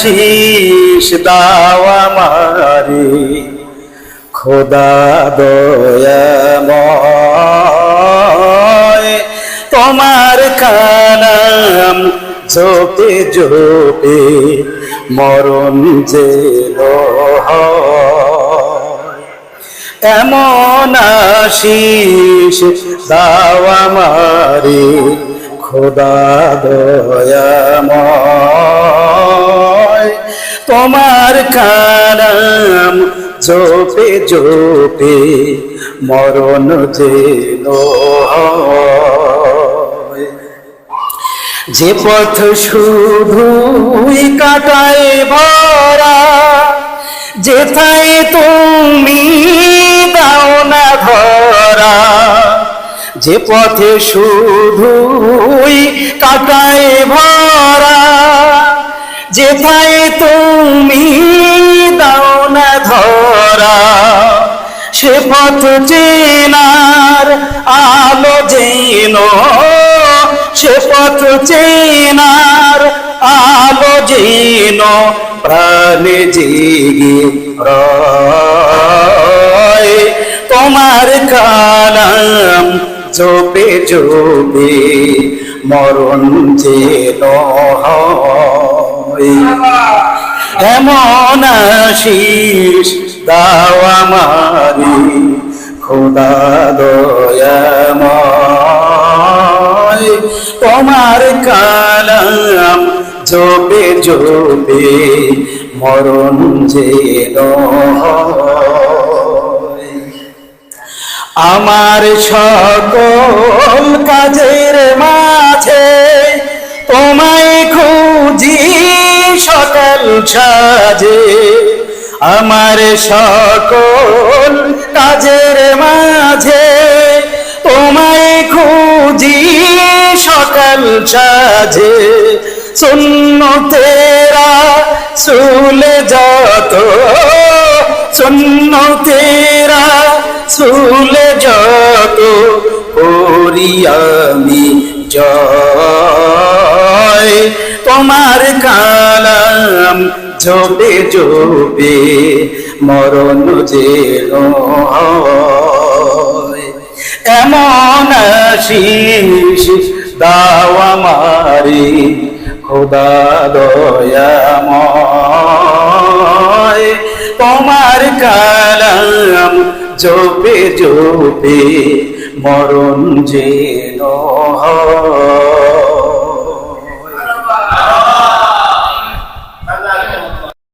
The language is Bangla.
শীষ দাও আমারে। খোদা দয়াময়, তোমার কালাম জোপে জোপে মরণ যে এমন আশিস দাও আমারে, খোদা দয়াময়। তোমার কালাম জোপে জোপে মরণ যেন যে পথ শুধুই কাটায় ভরা, যেথায় তুমি দাও না ধরা, যে পথে শুধুই কাটায় ভরা যেথায় তুমি দাও না ধরা, সে পথ চেনার আলো যেন, সে পথ চেনার আলো যেন প্রাণে জেগে তোমার কালাম জোপে জোপে মরণ যেন হয়। এমন আশিস দাও আমারি, খোদা দয়াময়। তোমার কালাম জোপে জোপে মরণ হয়। আমার সকল কাজের সাজে আমার সকল কাজের মাঝে তোমায় খুঁজি সকাল সাজে। শূন্য তেরা সুলে যত শূন্য তেরা সুলে যত করি আমি জয় তোমার কালাম জবে জবে মরণ হয়। এমন আশিস দাও আমারে, খোদা দয়াময়। তোমার কালাম জপে জপে মরণ যেন হয়।